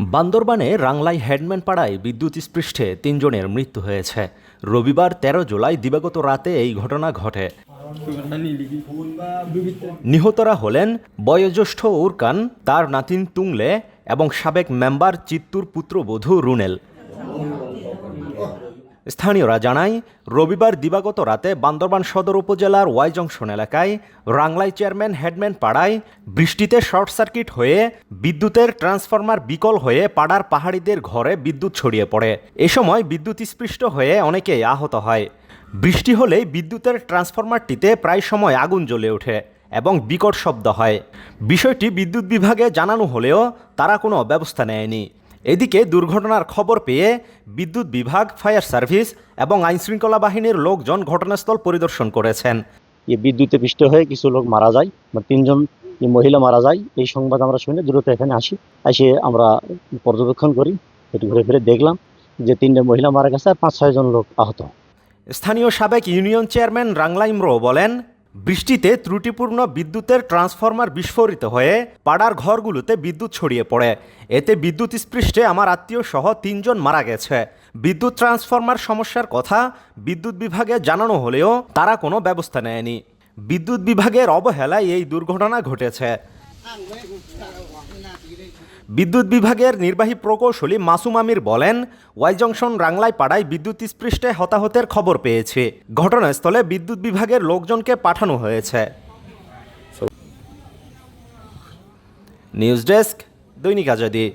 বান্দরবানে রাংলাই headman পাড়ায় বিদ্যুৎ স্পৃষ্টে তিনজনের মৃত্যু হয়েছে। রবিবার তেরো জুলাই দিবাগত রাতে এই ঘটনা ঘটে। নিহতরা হলেন বয়োজ্যেষ্ঠ উরকান, তার নাতিন তুংলে এবং সাবেক মেম্বার চিত্তুর পুত্রবধূ রুনেল। স্থানীয়রা জানায় রবিবার দিবাগত রাতে বান্দরবান সদর উপজেলার ওয়াই জংশন এলাকায় রাংলাই চেয়ারম্যান হেডম্যান পাড়ায় বৃষ্টিতে শর্ট সার্কিট হয়ে বিদ্যুতের ট্রান্সফরমার বিকল হয়ে পাড়ার পাহাড়িদের ঘরে বিদ্যুৎ ছড়িয়ে পড়ে। এ সময় বিদ্যুৎ স্পৃষ্ট হয়ে অনেকেই আহত হয়। বৃষ্টি হলেই বিদ্যুতের ট্রান্সফরমারটিতে প্রায় সময় আগুন জ্বলে ওঠে এবং বিকট শব্দ হয়। বিষয়টি বিদ্যুৎ বিভাগে জানানো হলেও তারা কোনো ব্যবস্থা নেয়নি। এদিকে দুর্ঘটনার খবর পেয়ে বিদ্যুৎ বিভাগ ফায়ার সার্ভিস এবং আইনশৃঙ্খলা বাহিনীর লোকজন ঘটনাস্থল পরিদর্শন করেছেন। এই বিদ্যুতে পৃষ্ঠ হয়ে কিছু লোক মারা যায় বা তিনজন মহিলা মারা যায়। এই সংবাদ আমরা শুনে দ্রুত এখানে আসি। এসে আমরা পর্যবেক্ষণ করি একটু ঘুরে ফিরে দেখলাম যে তিনটে মহিলা মারা গেছে আর পাঁচ ছয় জন লোক আহত। স্থানীয় সাবেক ইউনিয়ন চেয়ারম্যান রাংলা ইমরো বলেন বৃষ্টিতে ত্রুটিপূর্ণ বিদ্যুতের ট্রান্সফরমার বিস্ফোরিত হয়ে পাড়ার ঘরগুলোতে বিদ্যুৎ ছড়িয়ে পড়ে। এতে বিদ্যুৎ স্পৃষ্টে আমার আত্মীয় সহ তিনজন মারা গেছে। বিদ্যুৎ ট্রান্সফরমার সমস্যার কথা বিদ্যুৎ বিভাগে জানানো হলেও তারা কোনো ব্যবস্থা নেয়নি। বিদ্যুৎ বিভাগের অবহেলায় এই দুর্ঘটনা ঘটেছে। বিদ্যুৎ বিভাগের নির্বাহী প্রকৌশলী মাসুম আমির বলেন ওয়াই জংশন রাংলাই পাড়ায় বিদ্যুৎ স্পৃষ্টে হতাহতের খবর পেয়েছে। ঘটনাস্থলে বিদ্যুৎ বিভাগের লোকজনকে পাঠানো হয়েছে। নিউজ ডেস্ক দৈনিক আজাদি।